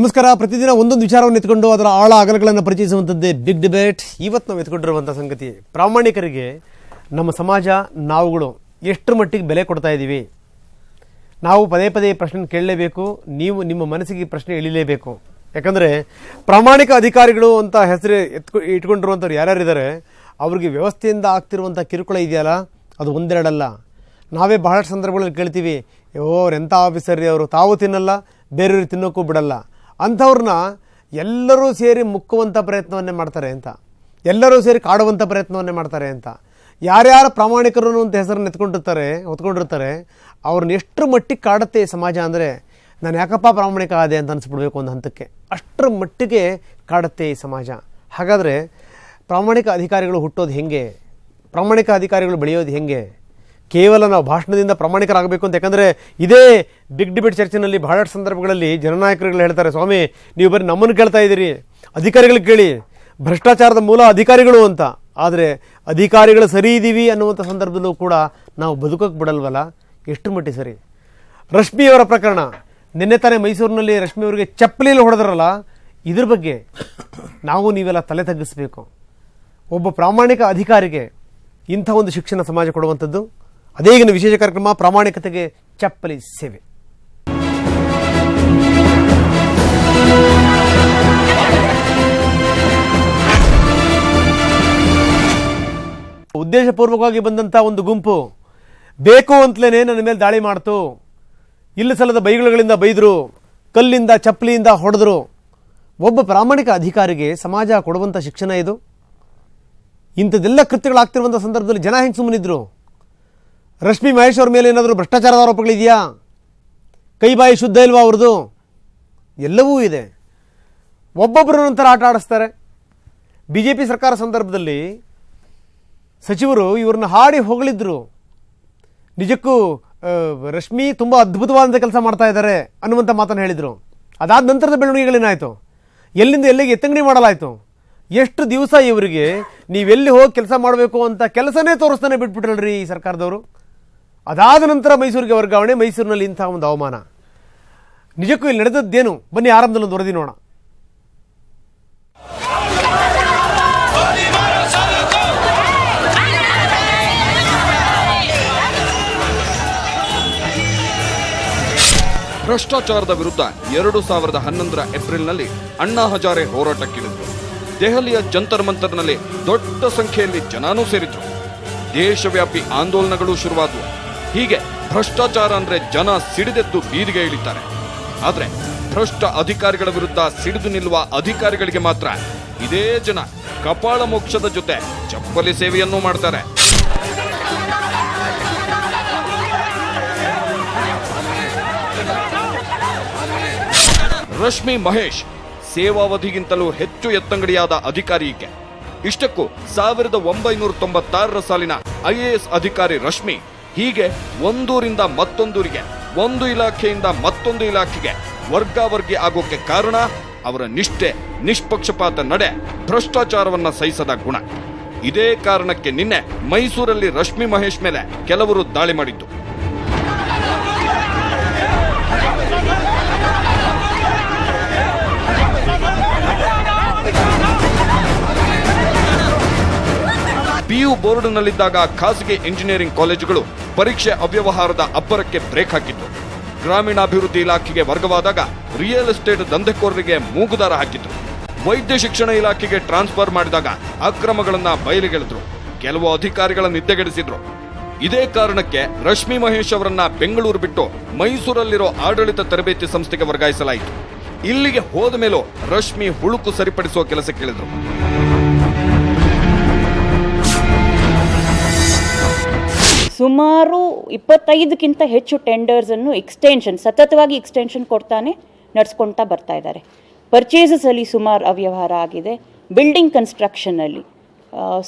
ನಮಸ್ಕಾರ. ಪ್ರತಿದಿನ ಒಂದೊಂದು ವಿಚಾರವನ್ನು ಎತ್ಕೊಂಡು ಅದರ ಆಳ ಅಗಲಗಳನ್ನು ಪರಿಚಯಿಸುವಂಥದ್ದೇ ಬಿಗ್ ಡಿಬೇಟ್ ಇವತ್ತು ನಾವು ಎತ್ಕೊಂಡಿರುವಂಥ ಸಂಗತಿ, ಪ್ರಾಮಾಣಿಕರಿಗೆ ನಮ್ಮ ಸಮಾಜ, ನಾವುಗಳು ಎಷ್ಟರ ಮಟ್ಟಿಗೆ ಬೆಲೆ ಕೊಡ್ತಾ ಇದ್ದೀವಿ? ನಾವು ಪದೇ ಪದೇ ಪ್ರಶ್ನೆ ಕೇಳಲೇಬೇಕು, ನೀವು ನಿಮ್ಮ ಮನಸ್ಸಿಗೆ ಪ್ರಶ್ನೆ ಇಳಿಲೇಬೇಕು ಯಾಕಂದರೆ ಪ್ರಾಮಾಣಿಕ ಅಧಿಕಾರಿಗಳು ಅಂತ ಹೆಸರು ಎತ್ಕೊ, ಇಟ್ಕೊಂಡಿರುವಂಥವ್ರು ಯಾರ್ಯಾರಿದ್ದಾರೆ, ಅವ್ರಿಗೆ ವ್ಯವಸ್ಥೆಯಿಂದ ಆಗ್ತಿರುವಂಥ ಕಿರುಕುಳ ಇದೆಯಲ್ಲ, ಅದು ಒಂದೆರಡಲ್ಲ. ನಾವೇ ಬಹಳಷ್ಟು ಸಂದರ್ಭಗಳಲ್ಲಿ ಕೇಳ್ತೀವಿ ಓ ಎಂಥ ಆಫೀಸರ್ ಅವರು ತಾವು ತಿನ್ನಲ್ಲ ಬೇರೆಯವ್ರಿಗೆ ತಿನ್ನೋಕ್ಕೂ ಬಿಡಲ್ಲ. ಅಂಥವ್ರನ್ನ ಎಲ್ಲರೂ ಸೇರಿ ಮುಕ್ಕುವಂಥ ಪ್ರಯತ್ನವನ್ನೇ ಮಾಡ್ತಾರೆ ಅಂತ. ಎಲ್ಲರೂ ಸೇರಿ ಕಾಡುವಂಥ ಪ್ರಯತ್ನವನ್ನೇ ಮಾಡ್ತಾರೆ ಅಂತ. ಯಾರ್ಯಾರ ಪ್ರಾಮಾಣಿಕರು ಅಂತ ಹೆಸರನ್ನು ಎತ್ಕೊಂಡಿರ್ತಾರೆ, ಹೊತ್ಕೊಂಡಿರ್ತಾರೆ, ಅವ್ರನ್ನ ಎಷ್ಟು ಮಟ್ಟಿಗೆ ಕಾಡುತ್ತೆ ಈ ಸಮಾಜ ಅಂದರೆ ನಾನು ಯಾಕಪ್ಪ ಪ್ರಾಮಾಣಿಕ ಆದೆ ಅಂತ ಅನಿಸ್ಬಿಡ್ಬೇಕು ಒಂದು ಹಂತಕ್ಕೆ. ಅಷ್ಟರ ಮಟ್ಟಿಗೆ ಕಾಡುತ್ತೆ ಈ ಸಮಾಜ. ಹಾಗಾದರೆ ಪ್ರಾಮಾಣಿಕ ಅಧಿಕಾರಿಗಳು ಹುಟ್ಟೋದು ಹೆಂಗೆ? ಪ್ರಾಮಾಣಿಕ ಅಧಿಕಾರಿಗಳು ಬೆಳೆಯೋದು ಹೆಂಗೆ? ಕೇವಲ ನಾವು ಭಾಷಣದಿಂದ ಪ್ರಾಮಾಣಿಕರಾಗಬೇಕು ಅಂತ. ಯಾಕಂದರೆ ಇದೇ ಬಿಗ್ ಡಿಬೇಟ್ ಚರ್ಚಿನಲ್ಲಿ ಬಹಳಷ್ಟು ಸಂದರ್ಭಗಳಲ್ಲಿ ಜನನಾಯಕರುಗಳು ಹೇಳ್ತಾರೆ, ಸ್ವಾಮಿ, ನೀವು ಬರೀ ನಮ್ಮನ್ನು ಕೇಳ್ತಾ ಇದ್ದೀರಿ ಅಧಿಕಾರಿಗಳಿಗೆ ಕೇಳಿ, ಭ್ರಷ್ಟಾಚಾರದ ಮೂಲ ಅಧಿಕಾರಿಗಳು ಅಂತ. ಆದರೆ ಅಧಿಕಾರಿಗಳು ಸರಿ ಇದ್ದೀವಿ ಅನ್ನುವಂಥ ಸಂದರ್ಭದಲ್ಲೂ ಕೂಡ ನಾವು ಬದುಕೋಕೆ ಬಿಡಲ್ವಲ್ಲ? ಎಷ್ಟು ಮಟ್ಟಿ ಸರಿ? ರಶ್ಮಿಯವರ ಪ್ರಕರಣ. ನಿನ್ನೆ ತಾನೇ ಮೈಸೂರಿನಲ್ಲಿ ರಶ್ಮಿ ಅವರಿಗೆ ಚಪ್ಪಲಿಯಲ್ಲಿ ಹೊಡೆದ್ರಲ್ಲ? ಇದ್ರ ಬಗ್ಗೆ ನಾವು ನೀವೆಲ್ಲ ತಲೆ ತಗ್ಗಿಸ್ಬೇಕು. ಒಬ್ಬ ಪ್ರಾಮಾಣಿಕ ಅಧಿಕಾರಿಗೆ ಇಂಥ ಒಂದು ಶಿಕ್ಷಣ ಸಮಾಜ ಕೊಡುವಂಥದ್ದು ಅದೇ ಈಗಿನ ವಿಶೇಷ ಕಾರ್ಯಕ್ರಮ, ಪ್ರಾಮಾಣಿಕತೆಗೆ ಚಪ್ಪಲಿ ಸೇವೆ. ಉದ್ದೇಶಪೂರ್ವಕವಾಗಿ ಬಂದಂಥ ಒಂದು ಗುಂಪು ಬೇಕು ಅಂತಲೇ ನನ್ನ ಮೇಲೆ ದಾಳಿ ಮಾಡ್ತು. ಇಲ್ಲಿ ಸಲದ ಬೈಗುಳುಗಳಿಂದ ಬೈದರು, ಕಲ್ಲಿಂದ ಚಪ್ಪಲಿಯಿಂದ ಹೊಡೆದ್ರು. ಒಬ್ಬ ಪ್ರಾಮಾಣಿಕ ಅಧಿಕಾರಿಗೆ ಸಮಾಜ ಕೊಡುವಂಥ ಶಿಕ್ಷಣ ಇದು. ಇಂಥದೆಲ್ಲ ಕೃತ್ಯಗಳಾಗ್ತಿರುವಂಥ ಸಂದರ್ಭದಲ್ಲಿ ಜನ ಹೆಂಗೆ ಸುಮ್ಮನಿದ್ರು? ರಶ್ಮಿ ಮಹೇಶ್ ಅವ್ರ ಮೇಲೆ ಏನಾದರೂ ಭ್ರಷ್ಟಾಚಾರದ ಆರೋಪಗಳಿದೆಯಾ ಕೈ ಬಾಯಿ ಶುದ್ಧ ಇಲ್ವಾ ಅವ್ರದ್ದು ಎಲ್ಲವೂ ಇದೆ. ಒಬ್ಬೊಬ್ಬರು ನಂತರ ಆಟ ಆಡಿಸ್ತಾರೆ. ಬಿ ಜೆ ಪಿ ಸರ್ಕಾರ ಸಂದರ್ಭದಲ್ಲಿ ಸಚಿವರು ಇವ್ರನ್ನ ಹಾಡಿ ಹೊಗಳಿದ್ರು. ನಿಜಕ್ಕೂ ರಶ್ಮಿ ತುಂಬ ಅದ್ಭುತವಾದಂಥ ಕೆಲಸ ಮಾಡ್ತಾ ಇದ್ದಾರೆ ಅನ್ನುವಂಥ ಮಾತನ್ನು ಹೇಳಿದರು. ಅದಾದ ನಂತರದ ಬೆಳವಣಿಗೆಗಳೇನಾಯಿತು ಎಲ್ಲಿಂದ ಎಲ್ಲಿಗೆ ಎತ್ತಂಗಡಿ ಮಾಡಲಾಯಿತು? ಎಷ್ಟು ದಿವಸ ಇವರಿಗೆ ನೀವೆಲ್ಲಿ ಹೋಗಿ ಕೆಲಸ ಮಾಡಬೇಕು ಅಂತ ಕೆಲಸನೇ ತೋರಿಸ್ತಾನೆ ಬಿಟ್ಬಿಟ್ರಲ್ರಿ ಈ ಸರ್ಕಾರದವರು? ಅದಾದ ನಂತರ ಮೈಸೂರಿಗೆ ವರ್ಗಾವಣೆ, ಮೈಸೂರಿನಲ್ಲಿ ಇಂತಹ ಒಂದು ಅವಮಾನ. ನಿಜಕ್ಕೂ ಇಲ್ಲಿ ನಡೆದದ್ದೇನು? ಬನ್ನಿ ಆರಂಭದಲ್ಲಿ ಒಂದು ವರದಿ ನೋಡೋಣ. ಭ್ರಷ್ಟಾಚಾರದ ವಿರುದ್ಧ ಎರಡು ಸಾವಿರದ ಹನ್ನೊಂದರ ಏಪ್ರಿಲ್ನಲ್ಲಿ ಅಣ್ಣಾ ಹಜಾರೆ ಹೋರಾಟಕ್ಕಿಳಿದ್ರು. ದೆಹಲಿಯ ಜಂತರ್ ಮಂತರ್ನಲ್ಲಿ ದೊಡ್ಡ ಸಂಖ್ಯೆಯಲ್ಲಿ ಜನಾನೂ ಸೇರಿದ್ರು. ದೇಶವ್ಯಾಪಿ ಆಂದೋಲನಗಳು ಶುರುವಾದವು. ಹೀಗೆ ಭ್ರಷ್ಟಾಚಾರ ಅಂದ್ರೆ ಜನ ಸಿಡಿದೆದ್ದು ಬೀದಿಗೆ ಇಳಿತಾರೆ. ಆದ್ರೆ ಭ್ರಷ್ಟ ಅಧಿಕಾರಿಗಳ ವಿರುದ್ಧ ಸಿಡಿದು ನಿಲ್ಲುವ ಅಧಿಕಾರಿಗಳಿಗೆ ಮಾತ್ರ ಇದೇ ಜನ ಕಪಾಳ ಮೋಕ್ಷದ ಜೊತೆ ಚಪ್ಪಲಿ ಸೇವೆಯನ್ನು ಮಾಡ್ತಾರೆ. ರಶ್ಮಿ ಮಹೇಶ್ ಸೇವಾವಧಿಗಿಂತಲೂ ಹೆಚ್ಚು ಎತ್ತಂಗಡಿಯಾದ ಅಧಿಕಾರಿ ಈಕೆ. ಇಷ್ಟಕ್ಕೂ ಸಾವಿರದ ಒಂಬೈನೂರ ತೊಂಬತ್ತಾರರ ಸಾಲಿನ ಐಎಎಸ್ ಅಧಿಕಾರಿ ರಶ್ಮಿ ಹೀಗೆ ಒಂದೂರಿಂದ ಮತ್ತೊಂದೂರಿಗೆ, ಒಂದು ಇಲಾಖೆಯಿಂದ ಮತ್ತೊಂದು ಇಲಾಖೆಗೆ ವರ್ಗಾವರ್ಗಿ ಆಗೋಕೆ ಕಾರಣ ಅವರ ನಿಷ್ಠೆ, ನಿಷ್ಪಕ್ಷಪಾತ ನಡೆ, ಭ್ರಷ್ಟಾಚಾರವನ್ನ ಸಹಿಸದ ಗುಣ. ಇದೇ ಕಾರಣಕ್ಕೆ ನಿನ್ನೆ ಮೈಸೂರಲ್ಲಿ ರಶ್ಮಿ ಮಹೇಶ್ ಮೇಲೆ ಕೆಲವರು ದಾಳಿ ಮಾಡಿದ್ದು. ಪಿಯು ಬೋರ್ಡ್ನಲ್ಲಿದ್ದಾಗ ಖಾಸಗಿ ಇಂಜಿನಿಯರಿಂಗ್ ಕಾಲೇಜುಗಳು ಪರೀಕ್ಷೆ ಅವ್ಯವಹಾರದ ಅಬ್ಬರಕ್ಕೆ ಬ್ರೇಕ್ ಹಾಕಿತ್ತು. ಗ್ರಾಮೀಣಾಭಿವೃದ್ಧಿ ಇಲಾಖೆಗೆ ವರ್ಗವಾದಾಗ ರಿಯಲ್ ಎಸ್ಟೇಟ್ ದಂಧೆಕೋರರಿಗೆ ಮೂಗುದಾರ ಹಾಕಿದ್ರು. ವೈದ್ಯ ಶಿಕ್ಷಣ ಇಲಾಖೆಗೆ ಟ್ರಾನ್ಸ್ಫರ್ ಮಾಡಿದಾಗ ಅಕ್ರಮಗಳನ್ನ ಬಯಲಿಗೆಳೆದ್ರು. ಕೆಲವು ಅಧಿಕಾರಿಗಳ ನಿದ್ದೆಗೆಡಿಸಿದ್ರು. ಇದೇ ಕಾರಣಕ್ಕೆ ರಶ್ಮಿ ಮಹೇಶ್ ಅವರನ್ನ ಬೆಂಗಳೂರು ಬಿಟ್ಟು ಮೈಸೂರಲ್ಲಿರೋ ಆಡಳಿತ ತರಬೇತಿ ಸಂಸ್ಥೆಗೆ ವರ್ಗಾಯಿಸಲಾಯಿತು. ಇಲ್ಲಿಗೆ ಹೋದ ಮೇಲೂ ರಶ್ಮಿ ಹುಳುಕು ಸರಿಪಡಿಸುವ ಕೆಲಸಕ್ಕಿಳಿದ್ರು ಸುಮಾರು ಇಪ್ಪತ್ತೈದಕ್ಕಿಂತ ಹೆಚ್ಚು ಟೆಂಡರ್ಸನ್ನು ಎಕ್ಸ್ಟೆನ್ಷನ್ ಸತತವಾಗಿ ಎಕ್ಸ್ಟೆನ್ಷನ್ ಕೊಡ್ತಾನೆ ನಡೆಸ್ಕೊಳ್ತಾ ಬರ್ತಾ ಇದ್ದಾರೆ. ಪರ್ಚೇಸಸಲ್ಲಿ ಸುಮಾರು ಅವ್ಯವಹಾರ ಆಗಿದೆ. ಬಿಲ್ಡಿಂಗ್ ಕನ್ಸ್ಟ್ರಕ್ಷನಲ್ಲಿ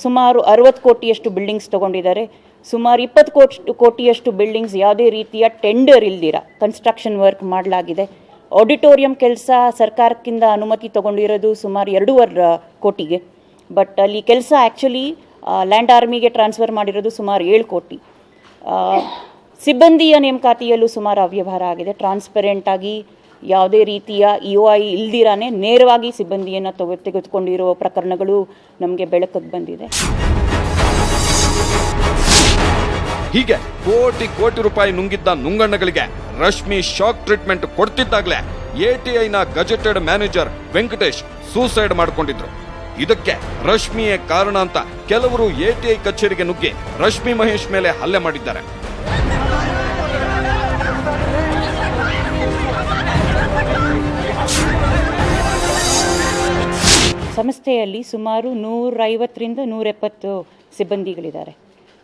ಸುಮಾರು ಅರವತ್ತು ಕೋಟಿಯಷ್ಟು ಬಿಲ್ಡಿಂಗ್ಸ್ ತೊಗೊಂಡಿದ್ದಾರೆ. ಸುಮಾರು ಇಪ್ಪತ್ತು ಕೋಟಿ, ಕೋಟಿಯಷ್ಟು ಬಿಲ್ಡಿಂಗ್ಸ್ ಯಾವುದೇ ರೀತಿಯ ಟೆಂಡರ್ ಇಲ್ದಿರ ಕನ್ಸ್ಟ್ರಕ್ಷನ್ ವರ್ಕ್ ಮಾಡಲಾಗಿದೆ. ಆಡಿಟೋರಿಯಂ ಕೆಲಸ ಸರ್ಕಾರಕ್ಕಿಂತ ಅನುಮತಿ ತಗೊಂಡಿರೋದು ಸುಮಾರು ಎರಡೂವರೆ ಕೋಟಿಗೆ. ಬಟ್ ಅಲ್ಲಿ ಕೆಲಸ ಆ್ಯಕ್ಚುಲಿ ಲ್ಯಾಂಡ್ ಆರ್ಮಿಗೆ ಟ್ರಾನ್ಸ್ಫರ್ ಮಾಡಿರೋದು ಸುಮಾರು ಏಳು ಕೋಟಿ. ಸಿಬ್ಬಂದಿಯ ನೇಮಕಾತಿಯಲ್ಲೂ ಸುಮಾರು ಅವ್ಯವಹಾರ ಆಗಿದೆ. ಟ್ರಾನ್ಸ್ಪರೆಂಟ್ ಆಗಿ ಯಾವುದೇ ರೀತಿಯ ಇ ಒ ಐ ಇಲ್ದಿರಾನೇ ನೇರವಾಗಿ ಸಿಬ್ಬಂದಿಯನ್ನು ತೆಗೆ ತೆಗೆದುಕೊಂಡಿರುವ ಪ್ರಕರಣಗಳು ನಮಗೆ ಬೆಳಕಿಗೆ ಬಂದಿದೆ. ಹೀಗೆ ಕೋಟಿ ಕೋಟಿ ರೂಪಾಯಿ ನುಂಗಿದ್ದ ನುಂಗಣ್ಣಗಳಿಗೆ ರಶ್ಮಿ ಶಾಕ್ ಟ್ರೀಟ್ಮೆಂಟ್ ಕೊಡ್ತಿದ್ದಾಗಲೇ ಎಟಿಐನ ಗಜೆಟೆಡ್ ಮ್ಯಾನೇಜರ್ ವೆಂಕಟೇಶ್ ಸೂಸೈಡ್ ಮಾಡಿಕೊಂಡಿದ್ರು. ಇದಕ್ಕೆ ರಶ್ಮಿಯೇ ಕಾರಣ ಅಂತ ಕೆಲವರು ಎಟಿಐ ಕಚೇರಿಗೆ ನುಗ್ಗಿ ರಶ್ಮಿ ಮಹೇಶ್ ಮೇಲೆ ಹಲ್ಲೆ ಮಾಡಿದ್ದಾರೆ. ಸಂಸ್ಥೆಯಲ್ಲಿ ಸುಮಾರು ನೂರೈವತ್ತರಿಂದ ನೂರೆಪ್ಪತ್ತು ಸಿಬ್ಬಂದಿಗಳಿದ್ದಾರೆ.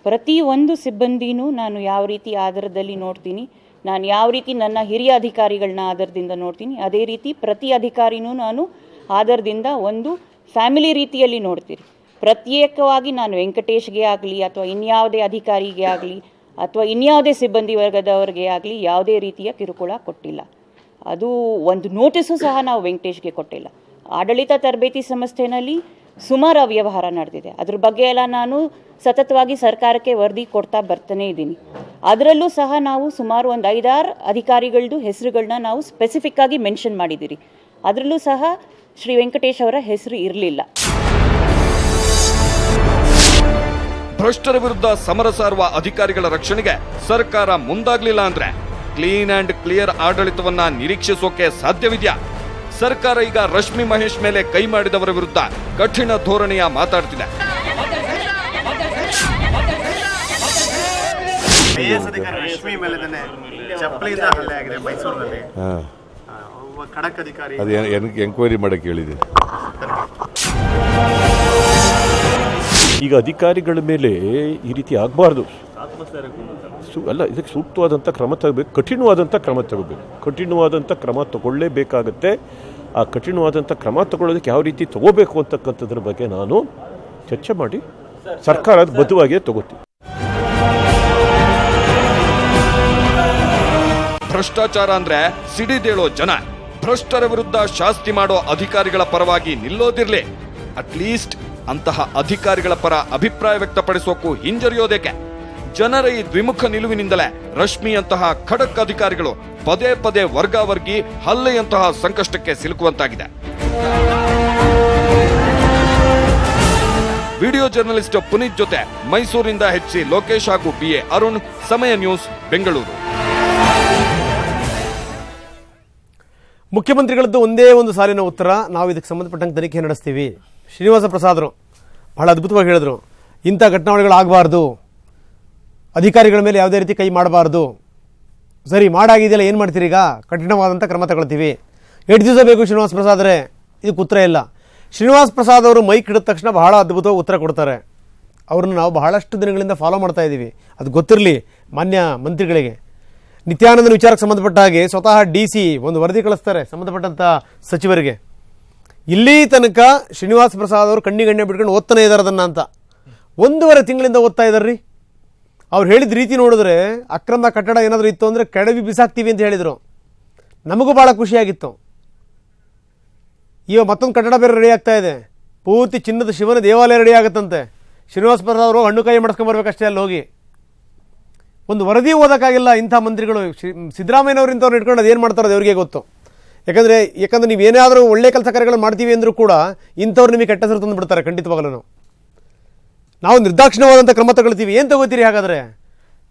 ಪ್ರತಿಯೊಂದು ಸಿಬ್ಬಂದಿನೂ ನಾನು ಯಾವ ರೀತಿ ಆಧಾರದಲ್ಲಿ ನೋಡ್ತೀನಿ, ನಾನು ಯಾವ ರೀತಿ ನನ್ನ ಹಿರಿಯ ಅಧಿಕಾರಿಗಳನ್ನ ಆಧಾರದಿಂದ ನೋಡ್ತೀನಿ, ಅದೇ ರೀತಿ ಪ್ರತಿ ಅಧಿಕಾರಿನೂ ನಾನು ಆಧಾರದಿಂದ ಒಂದು ಫ್ಯಾಮಿಲಿ ರೀತಿಯಲ್ಲಿ ನೋಡ್ತೀರಿ. ಪ್ರತ್ಯೇಕವಾಗಿ ನಾನು ವೆಂಕಟೇಶ್ಗೆ ಆಗಲಿ ಅಥವಾ ಇನ್ಯಾವುದೇ ಅಧಿಕಾರಿಗೆ ಆಗಲಿ ಅಥವಾ ಇನ್ಯಾವುದೇ ಸಿಬ್ಬಂದಿ ವರ್ಗದವರಿಗೆ ಆಗಲಿ ಯಾವುದೇ ರೀತಿಯ ಕಿರುಕುಳ ಕೊಟ್ಟಿಲ್ಲ. ಅದು ಒಂದು ನೋಟಿಸು ಸಹ ನಾವು ವೆಂಕಟೇಶ್ಗೆ ಕೊಟ್ಟಿಲ್ಲ. ಆಡಳಿತ ತರಬೇತಿ ಸಂಸ್ಥೆನಲ್ಲಿ ಸುಮಾರು ಅವ್ಯವಹಾರ ನಡೆದಿದೆ. ಅದ್ರ ಬಗ್ಗೆ ಎಲ್ಲ ನಾನು ಸತತವಾಗಿ ಸರ್ಕಾರಕ್ಕೆ ವರದಿ ಕೊಡ್ತಾ ಬರ್ತಾನೆ ಇದ್ದೀನಿ. ಅದರಲ್ಲೂ ಸಹ ನಾವು ಸುಮಾರು ಒಂದು ಐದಾರು ಅಧಿಕಾರಿಗಳದ್ದು ಹೆಸರುಗಳನ್ನ ನಾವು ಸ್ಪೆಸಿಫಿಕ್ ಆಗಿ ಮೆನ್ಷನ್ ಮಾಡಿದ್ದೀರಿ. ಅದರಲ್ಲೂ ಸಹ ಶ್ರೀ ವೆಂಕಟೇಶ್ ಅವರ ಹೆಸರು ಇರಲಿಲ್ಲ. ಭ್ರಷ್ಟರ ವಿರುದ್ಧ ಸಮರ ಸಾರುವ ಅಧಿಕಾರಿಗಳ ರಕ್ಷಣೆಗೆ ಸರ್ಕಾರ ಮುಂದಾಗಲಿಲ್ಲ ಅಂದ್ರೆ ಕ್ಲೀನ್ ಅಂಡ್ ಕ್ಲಿಯರ್ ಆಡಳಿತವನ್ನ ನಿರೀಕ್ಷಿಸೋಕೆ ಸಾಧ್ಯವಿದೆಯಾ? ಸರ್ಕಾರ ಈಗ ರಶ್ಮಿ ಮಹೇಶ್ ಮೇಲೆ ಕೈ ಮಾಡಿದವರ ವಿರುದ್ಧ ಕಠಿಣ ಧೋರಣೆಯ ಮಾತಾಡ್ತಿದೆ. ರಶ್ಮಿ ಮೇಲೆ ಚಪ್ಪಲಿಯಿಂದ ಹಲ್ಲೆ ಆಗಿದೆ ಮೈಸೂರಿನಲ್ಲಿ. ಖಡಕ್ ಅಧಿಕಾರಿ ಅದು ಎಂಕ್ವೈರಿ ಮಾಡಕ್ಕೆ ಹೇಳಿದೆ. ಈಗ ಅಧಿಕಾರಿಗಳ ಮೇಲೆ ಈ ರೀತಿ ಆಗಬಾರ್ದು. ಸು ಅಲ್ಲ ಇದಕ್ಕೆ ಸೂಕ್ತವಾದಂಥ ಕ್ರಮ ತಗೋಬೇಕು. ಕಠಿಣವಾದಂಥ ಕ್ರಮ ತಗೋಬೇಕು. ಕಠಿಣವಾದಂಥ ಕ್ರಮ ತಗೊಳ್ಳೇಬೇಕಾಗತ್ತೆ. ಆ ಕಠಿಣವಾದಂಥ ಕ್ರಮ ತಗೊಳ್ಳೋದಕ್ಕೆ ಯಾವ ರೀತಿ ತಗೋಬೇಕು ಅಂತಕ್ಕಂಥದ್ರ ಬಗ್ಗೆ ನಾನು ಚರ್ಚೆ ಮಾಡಿ ಸರ್ಕಾರದ ಬದ್ಧವಾಗಿಯೇ ತಗೋತೀವಿ. ಭ್ರಷ್ಟಾಚಾರ ಅಂದ್ರೆ ಸಿಡಿದೇಳೋ ಜನ. ಭ್ರಷ್ಟರ ವಿರುದ್ಧ ಶಾಸ್ತಿ ಮಾಡೋ ಅಧಿಕಾರಿಗಳ ಪರವಾಗಿ ನಿಲ್ಲೋದಿರ್ಲಿ. ಅಟ್ಲೀಸ್ಟ್ ಅಂತಹ ಅಧಿಕಾರಿಗಳ ಪರ ಅಭಿಪ್ರಾಯ ವ್ಯಕ್ತಪಡಿಸೋಕು ಹಿಂಜರಿಯೋದೇಕೆ? ಜನರ ಈ ದ್ವಿಮುಖ ನಿಲುವಿನಿಂದಲೇ ರಶ್ಮಿಯಂತಹ ಖಡಕ್ ಅಧಿಕಾರಿಗಳು ಪದೇ ಪದೇ ವರ್ಗಾವರ್ಗಿ ಹಲ್ಲೆಯಂತಹ ಸಂಕಷ್ಟಕ್ಕೆ ಸಿಲುಕುವಂತಾಗಿದೆ. ವಿಡಿಯೋ ಜರ್ನಲಿಸ್ಟ್ ಪುನೀತ್ ಜೊತೆ ಮೈಸೂರಿಂದ ಹೆಚ್ಚಿ ಲೋಕೇಶ್ ಹಾಗೂ ಬಿ ಎ ಅರುಣ್, ಸಮಯ ನ್ಯೂಸ್ ಬೆಂಗಳೂರು. ಮುಖ್ಯಮಂತ್ರಿಗಳದ್ದು ಒಂದೇ ಒಂದು ಸಾಲಿನ ಉತ್ತರ. ನಾವು ಇದಕ್ಕೆ ಸಂಬಂಧಪಟ್ಟಂಗೆ ತನಿಖೆ ನಡೆಸ್ತೀವಿ. ಶ್ರೀನಿವಾಸ ಪ್ರಸಾದರು ಬಹಳ ಅದ್ಭುತವಾಗಿ ಹೇಳಿದ್ರು. ಇಂಥ ಘಟನಾವಳಿಗಳಾಗಬಾರ್ದು. ಅಧಿಕಾರಿಗಳ ಮೇಲೆ ಯಾವುದೇ ರೀತಿ ಕೈ ಮಾಡಬಾರ್ದು. ಸರಿ, ಮಾಡಾಗಿದೆಯಲ್ಲ, ಏನು ಮಾಡ್ತೀರಿ ಈಗ? ಕಠಿಣವಾದಂಥ ಕ್ರಮ ತಗೊಳ್ತೀವಿ. ಎಷ್ಟು ದಿವಸ ಬೇಕು ಶ್ರೀನಿವಾಸ ಪ್ರಸಾದ್ರೆ ಇದಕ್ಕೆ ಉತ್ತರ ಇಲ್ಲ. ಶ್ರೀನಿವಾಸ್ ಪ್ರಸಾದ್ ಅವರು ಮೈಕ್ ಹಿಡಿದ ತಕ್ಷಣ ಬಹಳ ಅದ್ಭುತವಾಗಿ ಉತ್ತರ ಕೊಡ್ತಾರೆ. ಅವ್ರನ್ನ ನಾವು ಬಹಳಷ್ಟು ದಿನಗಳಿಂದ ಫಾಲೋ ಮಾಡ್ತಾ ಇದ್ದೀವಿ ಅದು ಗೊತ್ತಿರಲಿ ಮಾನ್ಯ ಮಂತ್ರಿಗಳಿಗೆ. ನಿತ್ಯಾನಂದನ ವಿಚಾರಕ್ಕೆ ಸಂಬಂಧಪಟ್ಟ ಹಾಗೆ ಸ್ವತಃ ಡಿ ಸಿ ಒಂದು ವರದಿ ಕಳಿಸ್ತಾರೆ ಸಂಬಂಧಪಟ್ಟಂಥ ಸಚಿವರಿಗೆ. ಇಲ್ಲಿ ತನಕ ಶ್ರೀನಿವಾಸ ಪ್ರಸಾದ್ ಅವರು ಕಣ್ಣಿಗಣ್ಣೆ ಬಿಟ್ಕೊಂಡು ಓದ್ತಾನೆ ಇದ್ದಾರೆ ಅದನ್ನ ಅಂತ. ಒಂದೂವರೆ ತಿಂಗಳಿಂದ ಓದ್ತಾ ಇದ್ದಾರ್ರಿ ಅವ್ರು ಹೇಳಿದ ರೀತಿ ನೋಡಿದ್ರೆ ಅಕ್ರಮ ಕಟ್ಟಡ ಏನಾದರೂ ಇತ್ತು ಅಂದರೆ ಕೆಡವಿ ಬಿಸಾಕ್ತೀವಿ ಅಂತ ಹೇಳಿದರು. ನಮಗೂ ಭಾಳ ಖುಷಿಯಾಗಿತ್ತು. ಇವ ಮತ್ತೊಂದು ಕಟ್ಟಡ ಬೇರೆ ರೆಡಿ ಆಗ್ತಾ ಇದೆ. ಪೂರ್ತಿ ಚಿನ್ನದ ಶಿವನ ದೇವಾಲಯ ರೆಡಿ ಆಗುತ್ತಂತೆ. ಶ್ರೀನಿವಾಸ ಪ್ರಸಾದ್ ಅವರು ಹಣ್ಣು ಕೈ ಮಾಡಿಸ್ಕೊಂಬರ್ಬೇಕಷ್ಟೇ ಅಲ್ಲಿ ಹೋಗಿ. ಒಂದು ವರದಿ ಓದೋಕ್ಕಾಗಿಲ್ಲ ಇಂಥ ಮಂತ್ರಿಗಳು. ಸಿದ್ದರಾಮಯ್ಯನವರು ಇಂಥವ್ರು ಇಟ್ಕೊಂಡು ಅದೇನು ಮಾಡ್ತಾರೋ ದೇವರಿಗೆ ಗೊತ್ತು. ಯಾಕಂದರೆ, ಯಾಕಂದ್ರೆ ನೀವು ಏನಾದರೂ ಒಳ್ಳೆ ಕೆಲಸ ಕಾರ್ಯಗಳು ಮಾಡ್ತೀವಿ ಅಂದರೂ ಕೂಡ ಇಂಥವ್ರು ನಿಮಗೆ ಕೆಟ್ಟ ಹೆಸರು ತಂದು ಬಿಡ್ತಾರೆ ಖಂಡಿತವಾಗಲೂ. ನಾವು ನಿರ್ದಾಕ್ಷಿಣ್ಯವಾದಂಥ ಕ್ರಮ ತಗೊಳ್ತೀವಿ. ಏನು ತಗೋತೀರಿ ಹಾಗಾದರೆ?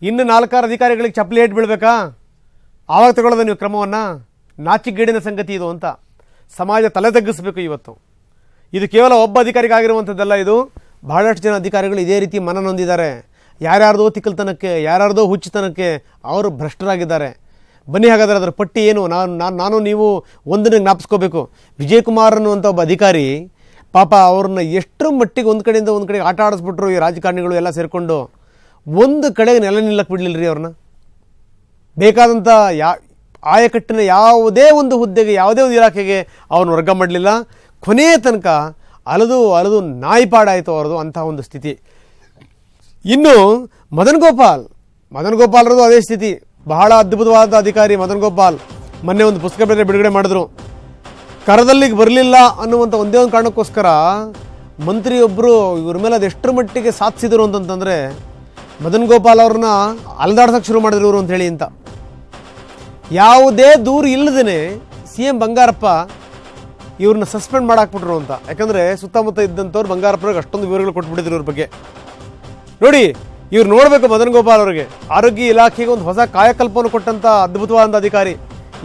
ಇನ್ನು ನಾಲ್ಕಾರು ಅಧಿಕಾರಿಗಳಿಗೆ ಚಪ್ಪಲಿ ಏಟ್ ಬೀಳ್ಬೇಕಾ? ಆವಾಗ ತಗೊಳ್ಳೋದ ನೀವು ಕ್ರಮವನ್ನು? ನಾಚಿಗೇಡಿನ ಸಂಗತಿ ಇದು ಅಂತ. ಸಮಾಜ ತಲೆ ತಗ್ಗಿಸ್ಬೇಕು ಇವತ್ತು. ಇದು ಕೇವಲ ಒಬ್ಬ ಅಧಿಕಾರಿಗಾಗಿರುವಂಥದ್ದಲ್ಲ ಇದು. ಬಹಳಷ್ಟು ಜನ ಅಧಿಕಾರಿಗಳು ಇದೇ ರೀತಿ ಮನ ನೊಂದಿದ್ದಾರೆ. ಯಾರ್ಯಾರ್ದೋ ತಿಕ್ಕಲ್ತನಕ್ಕೆ ಯಾರ್ಯಾರ್ದೋ ಹುಚ್ಚುತನಕ್ಕೆ ಅವರು ಭ್ರಷ್ಟರಾಗಿದ್ದಾರೆ. ಬನ್ನಿ ಹಾಗಾದರೆ ಅದರ ಪಟ್ಟಿ ಏನು? ನಾನು ನಾನು ನಾನು ನೀವು ಒಂದನ್ನು ಜ್ಞಾಪಿಸ್ಕೋಬೇಕು. ವಿಜಯಕುಮಾರ್ ಅನ್ನುವಂಥ ಒಬ್ಬ ಅಧಿಕಾರಿ ಪಾಪ ಅವ್ರನ್ನ ಎಷ್ಟರ ಮಟ್ಟಿಗೆ ಒಂದು ಕಡೆಯಿಂದ ಒಂದು ಕಡೆಗೆ ಆಟ ಆಡಿಸ್ಬಿಟ್ರು ಈ ರಾಜಕಾರಣಿಗಳು ಎಲ್ಲ ಸೇರಿಕೊಂಡು. ಒಂದು ಕಡೆಗೆ ನೆಲೆ ನಿಲ್ಲಕ್ಕೆ ಬಿಡಲಿಲ್ಲ ರೀ ಅವ್ರನ್ನ. ಬೇಕಾದಂಥ ಯಾ, ಆಯಕಟ್ಟಿನ ಯಾವುದೇ ಒಂದು ಹುದ್ದೆಗೆ, ಯಾವುದೇ ಒಂದು ಇಲಾಖೆಗೆ ಅವನು ವರ್ಗ ಮಾಡಲಿಲ್ಲ. ಕೊನೆಯ ತನಕ ಅಲದು ಅಲದು ನಾಯಿಪಾಡಾಯಿತು ಅವ್ರದ್ದು ಅಂತಹ ಒಂದು ಸ್ಥಿತಿ. ಇನ್ನು ಮದನ್ ಗೋಪಾಲ್, ಮದನ್ ಗೋಪಾಲ್ರದ್ದು ಅದೇ ಸ್ಥಿತಿ. ಬಹಳ ಅದ್ಭುತವಾದ ಅಧಿಕಾರಿ ಮದನ್ ಗೋಪಾಲ್ ಮೊನ್ನೆ ಒಂದು ಪುಸ್ತಕ ಬೇರೆ ಬಿಡುಗಡೆ ಮಾಡಿದ್ರು. ಕರದಲ್ಲಿ ಬರಲಿಲ್ಲ ಅನ್ನುವಂಥ ಒಂದೇ ಒಂದು ಕಾರಣಕ್ಕೋಸ್ಕರ ಮಂತ್ರಿಯೊಬ್ಬರು ಇವ್ರ ಮೇಲೆ ಅದು ಎಷ್ಟರ ಮಟ್ಟಿಗೆ ಸಾಧಿಸಿದರು ಅಂತಂತಂದರೆ ಮದನ್ ಗೋಪಾಲ್ ಅವ್ರನ್ನ ಅಲ್ದಾಡ್ಸಕ್ಕೆ ಶುರು ಮಾಡಿದ್ರು ಇವರು ಅಂತ ಹೇಳಿ ಅಂತ. ಯಾವುದೇ ದೂರು ಇಲ್ಲದೇ ಸಿ ಎಂ ಬಂಗಾರಪ್ಪ ಇವ್ರನ್ನ ಸಸ್ಪೆಂಡ್ ಮಾಡಾಕ್ಬಿಟ್ರು ಅಂತ. ಯಾಕಂದರೆ ಸುತ್ತಮುತ್ತ ಇದ್ದಂಥವ್ರು ಬಂಗಾರಪ್ಪರಿಗೆ ಅಷ್ಟೊಂದು ವಿವರಗಳು ಕೊಟ್ಬಿಟ್ಟಿದ್ರು ಇವ್ರ ಬಗ್ಗೆ. ನೋಡಿ, ಇವ್ರು ನೋಡಬೇಕು ಮದನ್ ಗೋಪಾಲ್ ಅವರಿಗೆ. ಆರೋಗ್ಯ ಇಲಾಖೆಗೆ ಒಂದು ಹೊಸ ಕಾಯಕಲ್ಪವನ್ನು ಕೊಟ್ಟಂಥ ಅದ್ಭುತವಾದ ಅಧಿಕಾರಿ.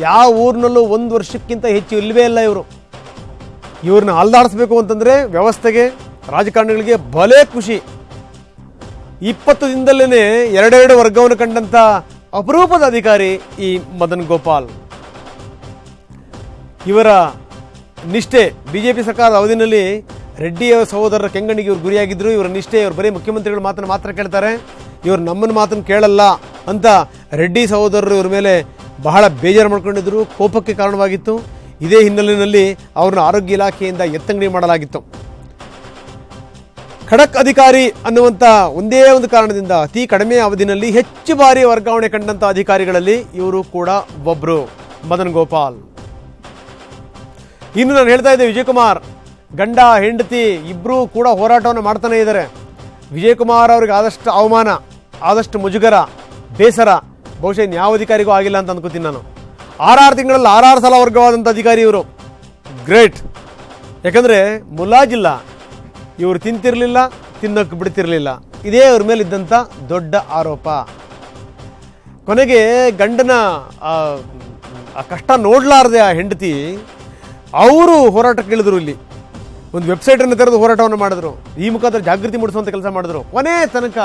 ಯಾವ ಊರಿನಲ್ಲೂ ಒಂದು ವರ್ಷಕ್ಕಿಂತ ಹೆಚ್ಚು ಇಲ್ಲವೇ ಇಲ್ಲ ಇವರು. ಇವ್ರನ್ನ ಅಲ್ದಾಡಿಸ್ಬೇಕು ಅಂತಂದರೆ ವ್ಯವಸ್ಥೆಗೆ, ರಾಜಕಾರಣಿಗಳಿಗೆ ಭಲೇ ಖುಷಿ. ಇಪ್ಪತ್ತು ದಿನದಲ್ಲೇ ಎರಡೆರಡು ವರ್ಗವನ್ನು ಕಂಡಂಥ ಅಪರೂಪದ ಅಧಿಕಾರಿ ಈ ಮದನ್ ಗೋಪಾಲ್. ಇವರ ನಿಷ್ಠೆ ಬಿಜೆಪಿ ಸರ್ಕಾರದ ಅವಧಿನಲ್ಲಿ ರೆಡ್ಡಿಯ ಸಹೋದರರ ಕೆಂಗಣಿಗೆ ಇವರು ಗುರಿಯಾಗಿದ್ದರು ಇವರ ನಿಷ್ಠೆ, ಇವರು ಬರೀ ಮುಖ್ಯಮಂತ್ರಿಗಳ ಮಾತನ್ನು ಮಾತ್ರ ಕೇಳ್ತಾರೆ. ಇವರು ನಮ್ಮನ್ನ ಮಾತನ್ನು ಕೇಳಲ್ಲ ಅಂತ ರೆಡ್ಡಿ ಸಹೋದರರು ಇವರ ಮೇಲೆ ಬಹಳ ಬೇಜಾರು ಮಾಡ್ಕೊಂಡಿದ್ರು. ಕೋಪಕ್ಕೆ ಕಾರಣವಾಗಿತ್ತು. ಇದೇ ಹಿನ್ನೆಲೆಯಲ್ಲಿ ಅವ್ರನ್ನ ಆರೋಗ್ಯ ಇಲಾಖೆಯಿಂದ ಎತ್ತಂಗಡಿ ಮಾಡಲಾಗಿತ್ತು. ಖಡಕ್ ಅಧಿಕಾರಿ ಅನ್ನುವಂಥ ಒಂದೇ ಒಂದು ಕಾರಣದಿಂದ ಅತಿ ಕಡಿಮೆ ಅವಧಿನಲ್ಲಿ ಹೆಚ್ಚು ಬಾರಿ ವರ್ಗಾವಣೆ ಕಂಡಂಥ ಅಧಿಕಾರಿಗಳಲ್ಲಿ ಇವರು ಕೂಡ ಒಬ್ಬರು ಮದನ್ ಗೋಪಾಲ್. ಇನ್ನು ನಾನು ಹೇಳ್ತಾ ಇದ್ದೆ ವಿಜಯಕುಮಾರ್. ಗಂಡ ಹೆಂಡತಿ ಇಬ್ಬರೂ ಕೂಡ ಹೋರಾಟವನ್ನು ಮಾಡ್ತಾನೆ ಇದ್ದಾರೆ. ವಿಜಯಕುಮಾರ್ ಅವ್ರಿಗೆ ಆದಷ್ಟು ಅವಮಾನ ಆದಷ್ಟು ಮುಜುಗರ ಬೇಸರ ಬಹುಶಃ ಯಾವ ಅಧಿಕಾರಿಗೂ ಆಗಿಲ್ಲ ಅಂತ ಅನ್ಕೋತೀನಿ ನಾನು. ಆರಾರು ತಿಂಗಳಲ್ಲಿ ಆರಾರು ಸಲ ವರ್ಗವಾದಂಥ ಅಧಿಕಾರಿ ಇವರು. ಗ್ರೇಟ್. ಯಾಕಂದರೆ ಮುಲಾಜಿಲ್ಲ ಇವರು ತಿಂತಿರಲಿಲ್ಲ ತಿನ್ನೋಕ್ಕೆ ಬಿಡ್ತಿರಲಿಲ್ಲ. ಇದೇ ಅವ್ರ ಮೇಲೆ ಇದ್ದಂಥ ದೊಡ್ಡ ಆರೋಪ. ಕೊನೆಗೆ ಗಂಡನ ಆ, ಆ ಕಷ್ಟ ನೋಡಲಾರದೆ ಆ ಹೆಂಡತಿ ಅವರು ಹೋರಾಟಕ್ಕೆ ಇಳಿದ್ರು ಇಲ್ಲಿ. ಒಂದು ವೆಬ್ಸೈಟನ್ನು ತೆರೆದು ಹೋರಾಟವನ್ನು ಮಾಡಿದ್ರು. ಈ ಮುಖಾಂತರ ಜಾಗೃತಿ ಮೂಡಿಸುವಂಥ ಕೆಲಸ ಮಾಡಿದ್ರು. ಕೊನೆ ತನಕ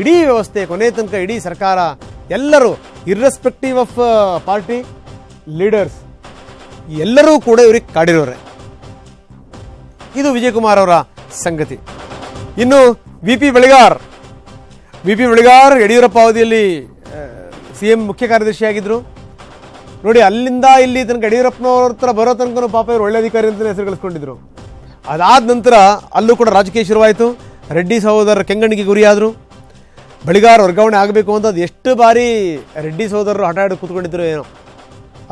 ಇಡೀ ವ್ಯವಸ್ಥೆ, ಕೊನೆ ತನಕ ಇಡೀ ಸರ್ಕಾರ, ಎಲ್ಲರೂ ಇರ್ರೆಸ್ಪೆಕ್ಟಿವ್ ಆಫ್ ಪಾರ್ಟಿ ಲೀಡರ್ಸ್ ಎಲ್ಲರೂ ಕೂಡ ಇವ್ರಿಗೆ ಕಾಡಿರೋರೆ. ಇದು ವಿಜಯಕುಮಾರ್ ಅವರ ಸಂಗತಿ. ಇನ್ನು V P Belagar. V P Belagar Yediyurappa ಅವಧಿಯಲ್ಲಿ ಸಿ ಎಂ ಮುಖ್ಯ ಕಾರ್ಯದರ್ಶಿಯಾಗಿದ್ದರು ನೋಡಿ, ಅಲ್ಲಿಂದ ಇಲ್ಲಿ ತನಕ ಯಡಿಯೂರಪ್ಪನವ್ರ ಹತ್ರ ಬರೋ ತನಕ ಪಾಪ ಇವರು ಒಳ್ಳೆ ಅಧಿಕಾರಿ ಅಂತಲೇ ಹೆಸರು ಗಳಿಸ್ಕೊಂಡಿದ್ರು ಅದಾದ ನಂತರ ಅಲ್ಲೂ ಕೂಡ ರಾಜಕೀಯ ಶುರುವಾಯಿತು. ರೆಡ್ಡಿ ಸಹೋದರರ ಕೆಂಗಣ್ಣಿಗೆ ಗುರಿಯಾದರು. ಬಳಿಗಾರ ವರ್ಗಾವಣೆ ಆಗಬೇಕು ಅಂತ ಅದು ಎಷ್ಟು ಬಾರಿ ರೆಡ್ಡಿ ಸಹೋದರರು ಹಠ ಕೂತ್ಕೊಂಡಿದ್ರು ಏನೋ.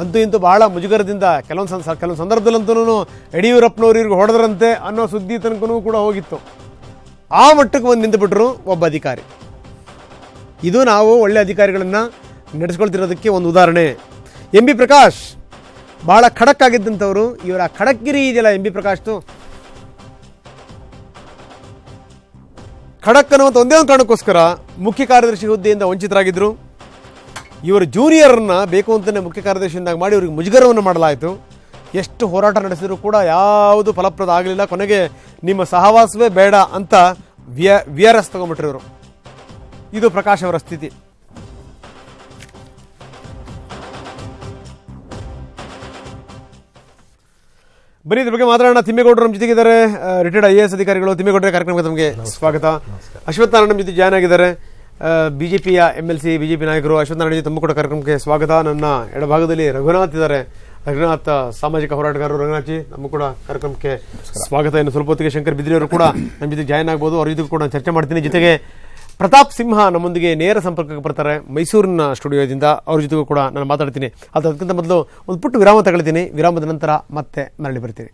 ಅಂತೂ ಇಂತೂ ಬಹಳ ಮುಜುಗರದಿಂದ ಕೆಲವೊಂದು ಸಂದ ಕೆಲವೊಂದು ಸಂದರ್ಭದಲ್ಲಂತೂ ಯಡಿಯೂರಪ್ಪನವ್ರು ಇವ್ರಿಗೆ ಹೊಡೆದ್ರಂತೆ ಅನ್ನೋ ಸುದ್ದಿ ತನಕನೂ ಕೂಡ ಹೋಗಿತ್ತು. ಆ ಮಟ್ಟಕ್ಕೆ ಒಂದು ನಿಂತುಬಿಟ್ರು ಒಬ್ಬ ಅಧಿಕಾರಿ. ಇದು ನಾವು ಒಳ್ಳೆ ಅಧಿಕಾರಿಗಳನ್ನು ನಡೆಸ್ಕೊಳ್ತಿರೋದಕ್ಕೆ ಒಂದು ಉದಾಹರಣೆ. ಎಂ ಬಿ ಪ್ರಕಾಶ್ ಭಾಳ ಖಡಕ್ ಆಗಿದ್ದಂಥವ್ರು. ಇವರ ಖಡಕ್ಗಿರಿ ಇದೆಯಲ್ಲ ಎಂ ಬಿ ಪ್ರಕಾಶ್ದು? ಖಡಕ್ ಅನ್ನುವಂಥ ಒಂದೇ ಒಂದು ಕಾರಣಕ್ಕೋಸ್ಕರ ಮುಖ್ಯ ಕಾರ್ಯದರ್ಶಿ ಹುದ್ದೆಯಿಂದ ವಂಚಿತರಾಗಿದ್ದರು ಇವರ ಜೂನಿಯರನ್ನು ಬೇಕು ಅಂತಲೇ ಮುಖ್ಯ ಕಾರ್ಯದರ್ಶಿಯಿಂದಾಗಿ ಮಾಡಿ ಇವರಿಗೆ ಮುಜುಗರವನ್ನು ಮಾಡಲಾಯಿತು. ಎಷ್ಟು ಹೋರಾಟ ನಡೆಸಿದರೂ ಕೂಡ ಯಾವುದು ಫಲಪ್ರದ ಆಗಲಿಲ್ಲ. ಕೊನೆಗೆ ನಿಮ್ಮ ಸಹವಾಸವೇ ಬೇಡ ಅಂತ ವ್ಯ ಎಸ್ ತಗೊಂಡ್ಬಿಟ್ರು ಇವರು. ಇದು ಪ್ರಕಾಶ್ ಅವರ ಸ್ಥಿತಿ. ಬನ್ನಿ ಇದ್ರ ಬಗ್ಗೆ ಮಾತಾಡೋಣ. ತಿಮ್ಮೇಗೌಡರು ನಮ್ಮ ಜೊತೆಗಿದ್ದಾರೆ. ರಿಟೈರ್ಡ್ ಐ ಎ ಎಸ್ ಅಧಿಕಾರಿಗಳು. ತಿಮ್ಮೇಗೌಡರ ಕಾರ್ಯಕ್ರಮಕ್ಕೆ ತಮಗೆ ಸ್ವಾಗತ. ಅಶ್ವತ್ಥ ನಾರಾಯಣ ನಮ್ಮ ಜೊತೆ ಜಾಯ್ನ್ ಆಗಿದ್ದಾರೆ. ಬಿ ಜೆ ಪಿಯ ಎಂ ಎಲ್ ಸಿ ಬಿಜೆಪಿ ನಾಯಕರು ಪಿ ನಾರಾಯಣ ಜೊತೆ ತಮ್ಮ ಕೂಡ ಕಾರ್ಯಕ್ರಮಕ್ಕೆ ಸ್ವಾಗತ. ನನ್ನ ಎಡಭಾಗದಲ್ಲಿ ರಘುನಾಥ್ ಇದ್ದಾರೆ. ರಘುನಾಥ್ ಸಾಮಾಜಿಕ ಹೋರಾಟಗಾರರು ರಘುನಾಥ್ ಜಿ ನಮ್ಮ ಕೂಡ ಕಾರ್ಯಕ್ರಮಕ್ಕೆ ಸ್ವಾಗತ. ಇನ್ನು ಸ್ವಲ್ಪ ಹೊತ್ತಿಗೆ ಶಂಕರ್ ಬಿದ್ರಿಯವರು ಕೂಡ ನಮ್ಮ ಜೊತೆ ಜಾಯ್ನ್ ಆಗ್ಬೋದು. ಅವ್ರ ಜೊತೆ ಕೂಡ ಚರ್ಚೆ ಮಾಡ್ತೀನಿ. ಜೊತೆಗೆ ಪ್ರತಾಪ್ ಸಿಂಹ ನಮ್ಮೊಂದಿಗೆ ನೇರ ಸಂಪರ್ಕಕ್ಕೆ ಬರ್ತಾರೆ. ಮೈಸೂರಿನ ಸ್ಟುಡಿಯೋದಿಂದ ಅವ್ರ ಜೊತೆಗೂ ಕೂಡ ನಾನು ಮಾತಾಡ್ತೀನಿ. ಅದು ಅದಕ್ಕಿಂತ ಮೊದಲು ಒಂದು ಪುಟ್ಟು ವಿರಾಮ ತಗೊಳ್ತೀನಿ. ವಿರಾಮದ ನಂತರ ಮತ್ತೆ ಮರಳಿ ಬರ್ತೀನಿ